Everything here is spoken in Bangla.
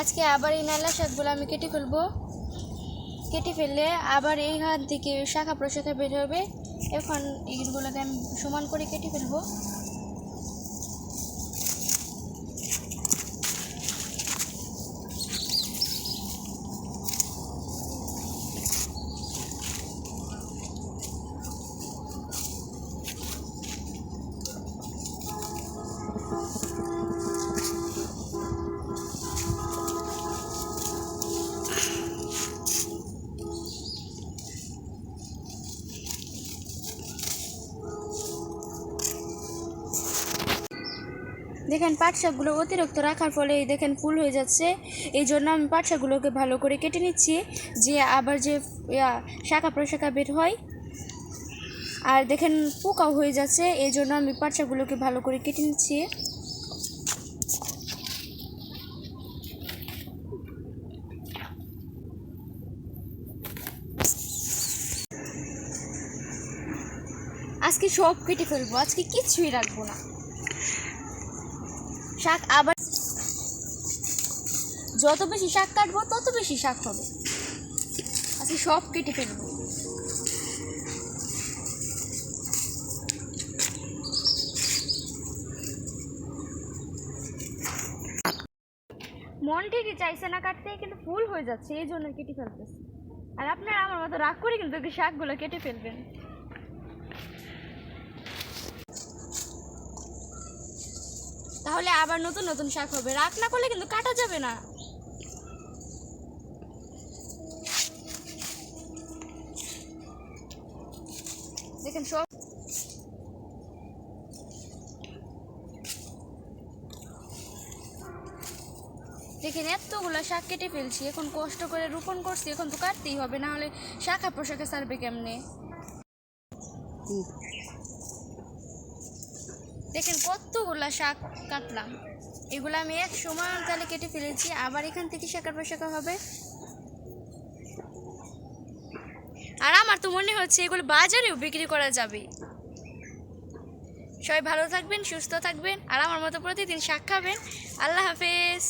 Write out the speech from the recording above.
আজকে আবার এই নালা শাকগুলো আমি কেটে ফেলব। কেটে ফেললে আবার এই হাত থেকে শাখা প্রশাখা বের হবে। এখন এইগুলোকে আমি সমান করে কেটে ফেলব। দেখেন পাট শাকগুলো অতিরিক্ত রাখার ফলে এই দেখেন ফুল হয়ে যাচ্ছে। এই জন্য আমি পাট শাকগুলোকে ভালো করে কেটে নিচ্ছি। যে আবার যে শাখা প্রশাখা বের হয়, আর দেখেন পোকাও হয়ে যাচ্ছে। এই জন্য আমি পাট শাকগুলোকে ভালো করে কেটে নিচ্ছি। আজকে সব কেটে ফেলব, আজকে কিছুই রাখব না। শাক আবার যত বেশি শাক কাটবো, তত বেশি শাক হবে। আজকে সব কেটে ফেলব। মন ঠিকই চাইছে না কাটতে, কিন্তু ফুল হয়ে যাচ্ছে, এই জন্য কেটে ফেলতেছে। আর আপনারা আমার মতো রাগ করে কিন্তু শাকগুলো কেটে ফেলবেন। তাহলে আবার নতুন নতুন শাক হবে। রাগ না করলে কিন্তু কাটা যাবে না। দেখেন সব দেখেন এতগুলো শাক কেটে ফেলছি, এখন কষ্ট করে রোপণ করছি, এখন তো কাটতেই হবে, না হলে শাখা পোশাকে সারবে কেমনে? দেখেন কতগুলা শাক কাটলাম। এগুলো আমি এক সময় তাহলে কেটে ফেলেছি, আবার এখান থেকে শাকার পোশাকা হবে। আর আমার তো মনে হচ্ছে এগুলো বাজারেও বিক্রি করা যাবে। সবাই ভালো থাকবেন, সুস্থ থাকবেন, আর আমার মতো প্রতিদিন শাক খাবেন। আল্লাহ হাফেজ।